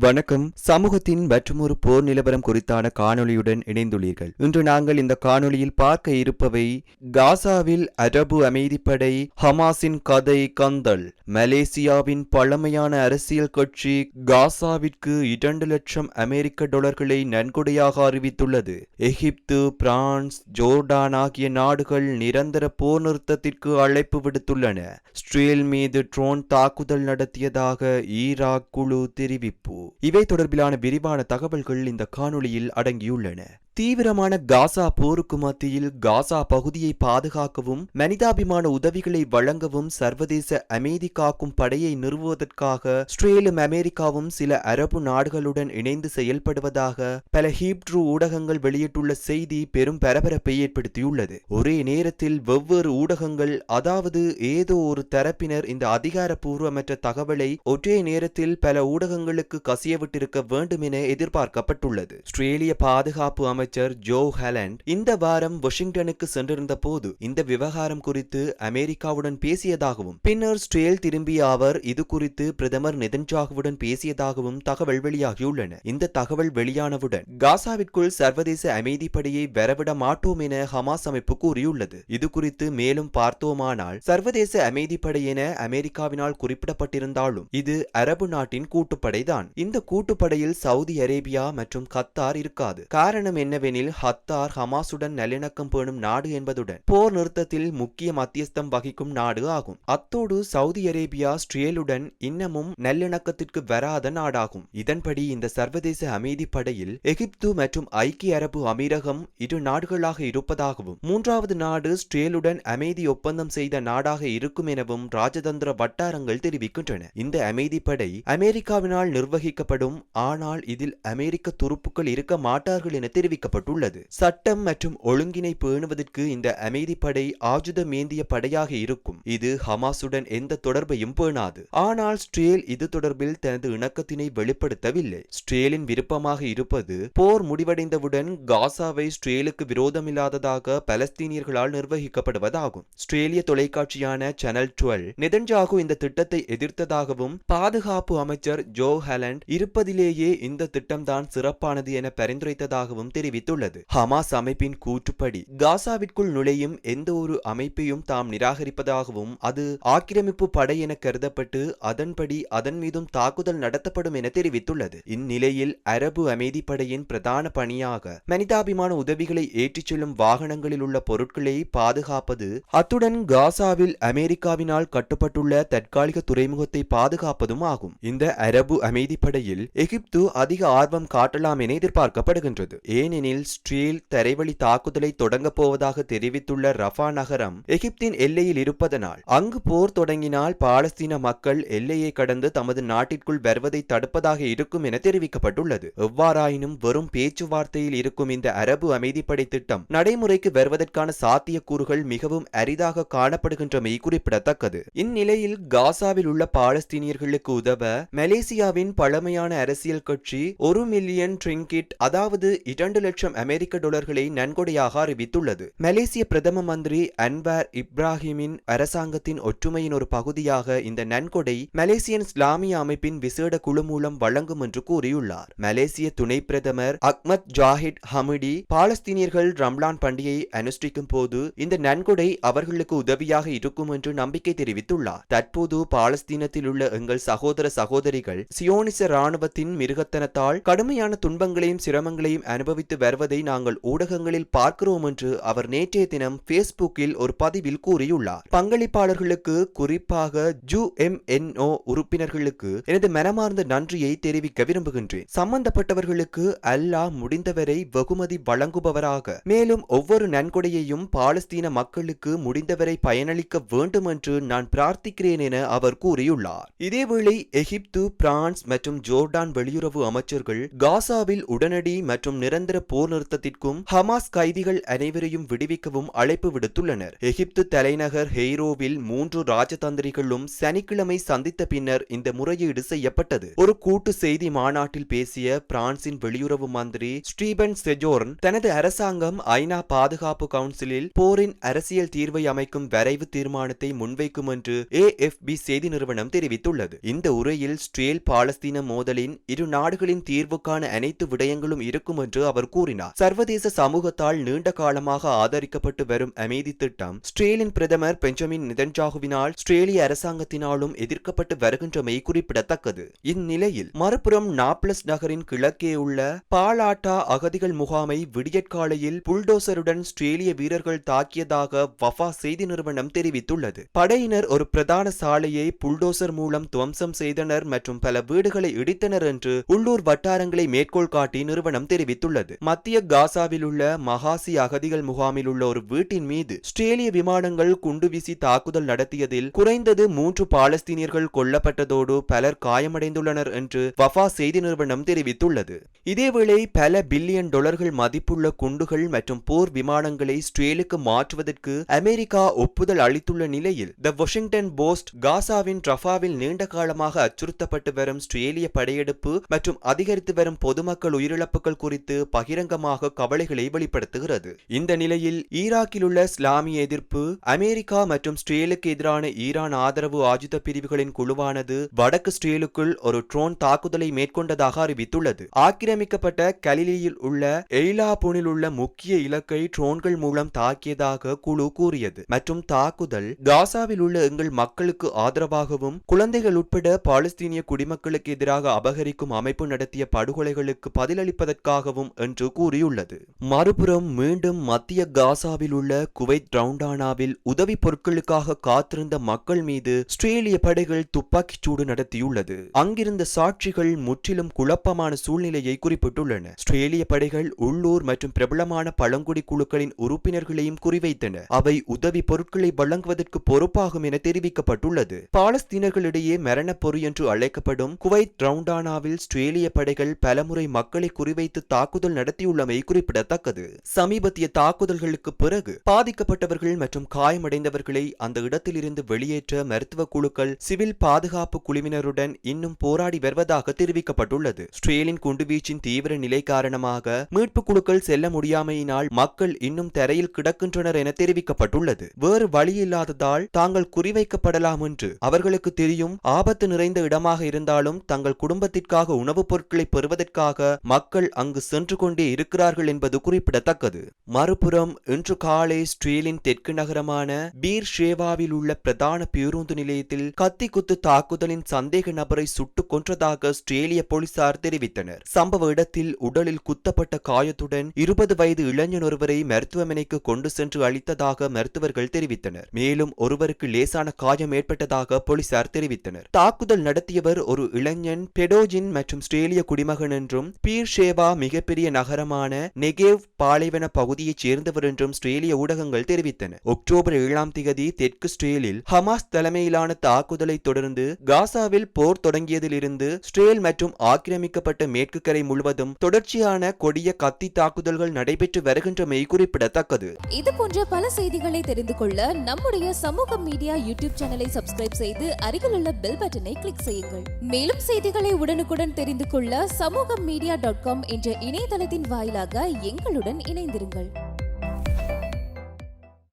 வணக்கம். சமூகத்தின் மற்றொரு போர் நிலவரம் குறித்தான காணொலியுடன் இணைந்துள்ளீர்கள். இன்று நாங்கள் இந்த காணொளியில் பார்க்க இருப்பவை காசாவில் அரபு அமைதிப்படை ஹமாஸின் கதை கந்தல். மலேசியாவின் பழமையான அரசியல் கட்சி காசாவிற்கு இரண்டு லட்சம் அமெரிக்க டாலர்களை நன்கொடையாக அறிவித்துள்ளது. எகிப்து பிரான்ஸ் ஜோர்டான் ஆகிய நாடுகள் நிரந்தர போர் நிறுத்தத்திற்கு அழைப்பு விடுத்துள்ளன. ஸ்ட்ரீல் மீது ட்ரோன் தாக்குதல் நடத்தியதாக ஈராக் குழு தெரிவிப்பு. இவை தொடர்பிலான விரிவான தகவல்கள் இந்த காணொளியில் அடங்கியுள்ளன. தீவிரமான காசா போருக்கு மத்தியில் காசா பகுதியை பாதுகாக்கவும் மனிதாபிமான உதவிகளை வழங்கவும் சர்வதேச அமைதி காக்கும் படையை நிறுவுவதற்காக இஸ்ரேலும் அமெரிக்காவும் சில அரபு நாடுகளுடன் இணைந்து செயல்படுவதாக பல ஹீப்ட்ரூ ஊடகங்கள் வெளியிட்டுள்ள செய்தி பெரும் பரபரப்பை ஏற்படுத்தியுள்ளது. ஒரே நேரத்தில் வெவ்வேறு ஊடகங்கள் அதாவது ஏதோ ஒரு தரப்பினர் இந்த அதிகாரப்பூர்வமற்ற தகவலை ஒற்றே நேரத்தில் பல ஊடகங்களுக்கு கசியவிட்டிருக்க வேண்டும் என எதிர்பார்க்கப்பட்டுள்ளது. இஸ்ரேலிய பாதுகாப்பு அமைச்சர் ஜோ ஹேலண்ட் இந்த வாரம் வாஷிங்டனுக்கு சென்றிருந்த போது இந்த விவகாரம் குறித்து அமெரிக்காவுடன் பேசியதாகவும் பின்னர் ஸ்ட்ரேல் திரும்பிய அவர் இது குறித்து பிரதமர் நெதன்ஜாகுவுடன் பேசியதாகவும் தகவல் வெளியாகியுள்ளன. இந்த தகவல் வெளியானவுடன் காசாவிற்குள் சர்வதேச அமைதிப்படையை வரவிட மாட்டோம் என ஹமாஸ் அமைப்பு கூறியுள்ளது. இது குறித்து மேலும் பார்த்தோமானால் சர்வதேச அமைதிப்படை என அமெரிக்காவினால் குறிப்பிடப்பட்டிருந்தாலும் இது அரபு நாட்டின் கூட்டுப்படைதான். இந்த கூட்டுப்படையில் சவுதி அரேபியா மற்றும் கத்தார் இருக்காது. காரணம் என்னவெனில் ஹத்தார் ஹமாசுடன் நல்லிணக்கம் பேணும் நாடு என்பதுடன் போர் நிறுத்தத்தில் முக்கிய மத்தியஸ்தம் வகிக்கும் நாடு ஆகும். அத்தோடு சவுதி அரேபியா ஸ்ட்ரியலுடன் இன்னமும் நல்லிணக்கத்திற்கு வராத நாடாகும். இதன்படி இந்த சர்வதேச அமைதி படையில் எகிப்து மற்றும் ஐக்கிய அரபு அமீரகம் இரு நாடுகளாக இருப்பதாகவும் மூன்றாவது நாடு ஸ்ட்ரியலுடன் அமைதி ஒப்பந்தம் செய்த நாடாக இருக்கும் எனவும் ராஜதந்திர வட்டாரங்கள் தெரிவிக்கின்றன. இந்த அமைதிப்படை அமெரிக்காவினால் நிர்வகிக்கப்படும் ஆனால் இதில் அமெரிக்க துருப்புக்கள் இருக்க மாட்டார்கள் என தெரிவிக்கப்பட்டுள்ளது சட்டம் மற்றும் ஒழுங்கினை பேணுவதற்கு இந்த அமைதிப்படை ஆயுதம் ஏந்திய படையாக இருக்கும். இது ஹமாசுடன் எந்த தொடர்பையும் பேணாது. ஆனால் ஸ்ட்ரேல் இது தொடர்பில் தனது இணக்கத்தினை வெளிப்படுத்தவில்லை. ஸ்ட்ரேலின் விருப்பமாக இருப்பது போர் முடிவடைந்தவுடன் காசாவை ஸ்ட்ரேலுக்கு விரோதமில்லாததாக பலஸ்தீனியர்களால் நிர்வகிக்கப்படுவதாகும். ஸ்ட்ரேலிய தொலைக்காட்சியான சேனல் டுவெல் நெதன்ஜாகு இந்த திட்டத்தை எதிர்த்ததாகவும் பாதுகாப்பு அமைச்சர் ஜோ ஹேலண்ட் இருப்பதிலேயே இந்த திட்டம்தான் சிறப்பானது என பரிந்துரைத்ததாகவும் தெரிவித்துள்ளது. ஹமாஸ் அமைப்பின் கூற்றுப்படி காசாவிற்குள் நுழையும் எந்த ஒரு அமைப்பையும் தாம் நிராகரிப்பதாகவும் அது ஆக்கிரமிப்பு படை என கருதப்பட்டு அதன்படி அதன் மீதும் தாக்குதல் நடத்தப்படும் என தெரிவித்துள்ளது. இந்நிலையில் அரபு அமைதிப்படையின் பிரதான பணியாக மனிதாபிமான உதவிகளை ஏற்றிச் செல்லும் வாகனங்களில் உள்ள பொருட்களை பாதுகாப்பது அத்துடன் காசாவில் அமெரிக்காவினால் கட்டுப்பட்டுள்ள தற்காலிக துறைமுகத்தை பாதுகாப்பதும் ஆகும். இந்த அரபு அமைதிப்படையில் எகிப்து அதிக ஆர்வம் காட்டலாம் என எதிர்பார்க்கப்படுகின்றது. ஏனெனில் ஸ்ட்ரீல் தரைவழி தாக்குதலை தொடங்கப் போவதாக தெரிவித்துள்ள ரஃபா நகரம் எகிப்தின் எல்லையில் இருப்பதனால் அங்கு போர் தொடங்கினால் பாலஸ்தீன மக்கள் எல்லையை கடந்து தமது நாட்டிற்குள் வருவதை தடுப்பதாக இருக்கும் என தெரிவிக்கப்பட்டுள்ளது. எவ்வாறாயினும் வெறும் பேச்சுவார்த்தையில் இருக்கும் இந்த அரபு அமைதிப்படை திட்டம் நடைமுறைக்கு வருவதற்கான சாத்தியக்கூறுகள் மிகவும் அரிதாக காணப்படுகின்றமை குறிப்பிடத்தக்கது. இந்நிலையில் காசாவில் உள்ள பாலஸ்தீனியர்களுக்கு உதவ மலேசியாவின் பழமையான அரசியல் கட்சி ஒரு மில்லியன் ட்ரிங்கிட் அதாவது இரண்டு லட்சம் அமெரிக்க டாலர்களை நன்கொடையாக அறிவித்துள்ளது. மலேசிய பிரதம மந்திரி அன்வார் இப்ராஹிமின் அரசாங்கத்தின் ஒற்றுமையின் ஒரு பகுதியாக இந்த நன்கொடை மலேசியன் இஸ்லாமிய அமைப்பின் விசேட குழு மூலம் வழங்கும் என்று கூறியுள்ளார். மலேசிய துணை பிரதமர் அக்மத் ஜாஹித் ஹமிடி பாலஸ்தீனியர்கள் ரம்லான் பண்டிகையை அனுஷ்டிக்கும் போது இந்த நன்கொடை அவர்களுக்கு உதவியாக இருக்கும் என்று நம்பிக்கை தெரிவித்துள்ளார். தற்போது பாலஸ்தீனத்தில் உள்ள எங்கள் சகோதர சகோதரிகள் சியோனிச ராணுவத்தின் மிருகத்தனத்தால் கடுமையான துன்பங்களையும் சிரமங்களையும் அனுபவித்து வருவதை நாங்கள் ஊடகங்களில் பார்க்கிறோம் என்று அவர் நேற்றைய தினம் பேஸ்புக்கில் ஒரு பதிவில் கூறியுள்ளார். பங்களிப்பாளர்களுக்கு குறிப்பாக ஜூ எம் என் ஓ உறுப்பினர்களுக்கு எனது மனமார்ந்த நன்றியை தெரிவிக்க விரும்புகின்றேன். சம்பந்தப்பட்டவர்களுக்கு அல்லாஹ் முடிந்தவரை வெகுமதி வழங்குபவராக. மேலும் ஒவ்வொரு நன்கொடையையும் பாலஸ்தீன மக்களுக்கு முடிந்தவரை பயனளிக்க வேண்டும் என்று நான் பிரார்த்திக்கிறேன் என அவர் கூறியுள்ளார். இதேவேளை எகிப்து பிரான்ஸ் மற்றும் ஜோர்டான் வெளியுறவு அமைச்சர்கள் காசாவில் உடனடி மற்றும் நிரந்தர போர் நிறுத்தத்திற்கும் ஹமாஸ் கைதிகள் அனைவரையும் விடுவிக்கவும் அழைப்பு விடுத்துள்ளனர். எகிப்து தலைநகர் ஹெய்ரோவில் மூன்று ராஜதந்திரிகளும் சனிக்கிழமை சந்தித்த பின்னர் இந்த முறையீடு செய்யப்பட்டது. ஒரு கூட்டு செய்தி மாநாட்டில் பேசிய பிரான்சின் வெளியுறவு மந்திரி ஸ்டீபன் செஜோர்ன் தனது அரசாங்கம் ஐநா பாதுகாப்பு கவுன்சிலில் போரின் அரசியல் தீர்வை அமைக்கும் வரைவு தீர்மானத்தை முன்வைக்கும் என்று ஏஎஃப்பி செய்தி நிறுவனம் தெரிவித்துள்ளது. இந்த உரையில் ஸ்ட்ரேல் பாலஸ்தீன மோதலின் இரு நாடுகளின் தீர்வுக்கான அனைத்து விடயங்களும் இருக்கும் என்று அவர் கூறினார். சர்வதேச சமூகத்தால் நீண்ட காலமாக ஆதரிக்கப்பட்டு வரும் அமைதி திட்டம் ஸ்ட்ரேலின் பிரதமர் பெஞ்சமின் நிதன்ஜாகுவினால் ஸ்ட்ரேலிய அரசாங்கத்தினாலும் எதிர்க்கப்பட்டு வருகின்றமை குறிப்பிடத்தக்கது. இந்நிலையில் மறுபுறம் நாப்லஸ் நகரின் கிழக்கே உள்ள பாலாட்டா அகதிகள் முகாமை விடியற்காலையில் புல்டோசருடன் ஸ்ட்ரேலிய வீரர்கள் தாக்கியதாக வஃபா செய்தி நிறுவனம் தெரிவித்துள்ளது. படையினர் ஒரு பிரதான சாலையை புல்டோசர் மூலம் துவம்சம் செய்தனர் மற்றும் பல வீடுகளை இடித்தனர் என்று உள்ளூர் வட்டாரங்களை மேற்கோள் காட்டி நிறுவனம் தெரிவித்துள்ளது. மத்திய காசாவில் உள்ள மகாசி அகதிகள் முகாமில் உள்ள ஒரு வீட்டின் மீது ஸ்ட்ரேலிய விமானங்கள் குண்டு வீசி தாக்குதல் நடத்தியதில் குறைந்தது மூன்று பாலஸ்தீனியர்கள் கொல்லப்பட்டதோடு பலர் காயமடைந்துள்ளனர் என்று வஃபா செய்தி நிறுவனம் தெரிவித்துள்ளது. இதேவேளை பல பில்லியன் டாலர்கள் மதிப்புள்ள குண்டுகள் மற்றும் போர் விமானங்களை ஸ்ட்ரேலுக்கு மாற்றுவதற்கு அமெரிக்கா ஒப்புதல் அளித்துள்ள நிலையில் த வாஷிங்டன் போஸ்ட் காசாவின் ரஃபாவில் நீண்ட காலமாக அச்சுறுத்தப்பட்டு வரும் ஸ்ட்ரேலிய படையெடுப்பு மற்றும் அதிகரித்து வரும் பொதுமக்கள் உயிரிழப்புகள் குறித்து பகிரங்கமாக கவலைகளை வெளிப்படுத்துகிறது. இந்த நிலையில் ஈராக்கில் உள்ள இஸ்லாமிய எதிர்ப்பு அமெரிக்கா மற்றும் ஸ்ட்ரேலுக்கு எதிரான ஈரான் ஆதரவு ஆயுத பிரிவுகளின் குழுவானது வடக்கு ஸ்ட்ரேலுக்குள் ஒரு ட்ரோன் தாக்குதலை மேற்கொண்டதாக அறிவித்துள்ளது. ஆக்கிரமிக்கப்பட்ட கலிலியில் உள்ள எய்லாபூனில் உள்ள முக்கிய இலக்கை ட்ரோன்கள் மூலம் தாக்கியதாக குழு கூறியது. மற்றும் தாக்குதல் காசாவில் உள்ள எங்கள் மக்களுக்கு ஆதரவாகவும் குழந்தைகள் உட்பட பாலஸ்தீனிய குடிமக்களுக்கு எதிராக அபகரிக்கும் அமைப்பு நடத்திய படுகொலைகளுக்கு பதிலளிப்பதற்காகவும் என்று கூறியுள்ளது. மறுபுறம் மீண்டும் மத்திய காசாவில் உள்ள குவைத் ரவுண்டானாவில் உதவி பொருட்களுக்காக காத்திருந்த மக்கள் மீது ஸ்ட்ரேலிய படைகள் துப்பாக்கிச் சூடு நடத்தியுள்ளது. அங்கிருந்த சாட்சிகள் முற்றிலும் குழப்பமான சூழ்நிலையை குறிப்பிட்டுள்ளன. ஸ்ட்ரேலிய படைகள் உள்ளூர் மற்றும் பிரபலமான பழங்குடி குழுக்களின் உறுப்பினர்களையும் குறிவைத்தன. அவை உதவி பொருட்களை வழங்குவதற்கு பொறுப்பாகும் என தெரிவிக்கப்பட்டுள்ளது. பாலஸ்தீனர்களிடையே மரணப்பொறி என்று அழைக்கப்படும் குவைத் ரவுண்டானாவில் ஸ்ட்ரேலிய படைகள் பலமுறை மக்களை குறிவைத்து தாக்குதல் நடத்தியுள்ளமை குறிப்பிடத்தக்கது. சமீபத்திய தாக்குதல்களுக்கு பிறகு பாதிக்கப்பட்டவர்கள் மற்றும் காயமடைந்தவர்களை அந்த இடத்திலிருந்து வெளியேற்ற மருத்துவ குழுக்கள் சிவில் பாதுகாப்பு குழுவினருடன் இன்னும் போராடி வருவதாக தெரிவிக்கப்பட்டுள்ளது. ஸ்ட்ரேலின் குண்டுவீச்சின் தீவிர நிலை காரணமாக மீட்பு குழுக்கள் செல்ல முடியாமையினால் மக்கள் இன்னும் தரையில் கிடக்கின்றனர் என தெரிவிக்கப்பட்டுள்ளது. வேறு வழியில்லாததால் தாங்கள் குறிவைக்கப்படலாம் என்று அவர்களுக்கு தெரியும். ஆபத்து நிறைந்த இடமாக இருந்தாலும் தங்கள் குடும்பத்திற்காக உணவுப் பொருட்களை பெறுவதற்காக மக்கள் அங்கு சென்று கொண்டு இருக்கிறார்கள் என்பது குறிப்பிடத்தக்கது. மறுபுறம் இன்று காலை ஸ்ட்ரீலின் தெற்கு நகரமான பீர் ஷேவாவில் உள்ள பிரதான பேருந்து நிலையத்தில் கத்தி குத்து தாக்குதலின் சந்தேக நபரை சுட்டுக் கொன்றதாக ஸ்ட்ரேலிய போலீசார் தெரிவித்தனர். சம்பவ இடத்தில் உடலில் குத்தப்பட்ட காயத்துடன் இருபது வயது இளைஞன் ஒருவரை மருத்துவமனைக்கு கொண்டு சென்று அளித்ததாக மருத்துவர்கள் தெரிவித்தனர். மேலும் ஒருவருக்கு லேசான காயம் ஏற்பட்டதாக போலீசார் தெரிவித்தனர். தாக்குதல் நடத்தியவர் ஒரு இளைஞன் பெடோஜின் மற்றும் ஸ்ட்ரேலிய குடிமகன் என்றும் பீர் ஷேவா மிகப்பெரிய நகரமான நெகேவ் பாலைவன பகுதியைச் சேர்ந்தவர் என்றும் ஸ்ட்ரேலிய ஊடகங்கள் தெரிவித்தன. அக்டோபர் ஏழாம் திகதி தெற்கு ஸ்ட்ரேலில் ஹமாஸ் தலைமையிலான தாக்குதலை தொடர்ந்து காசாவில் போர் தொடங்கியதிலிருந்து ஸ்ட்ரேல் மற்றும் ஆக்கிரமிக்கப்பட்ட மேற்கு கரை முழுவதும் தொடர்ச்சியான கொடிய கத்தி தாக்குதல்கள் நடைபெற்று வருகின்றமை குறிப்பிடத்தக்கது. இது போன்ற பல செய்திகளை தெரிந்து கொள்ள நம்முடைய சமூக மீடியா யூடியூப் சேனலை சப்ஸ்கிரைப் செய்து அருகில் உள்ள பெல் பட்டனை கிளிக் செய்யுங்கள். மேலும் செய்திகளை உடனுக்குடன் தெரிந்து கொள்ள சமூக மீடியா டாட் காம் என்ற இணையதளத்தில் வாயிலாக எங்களுடன் இணைந்திருங்கள்.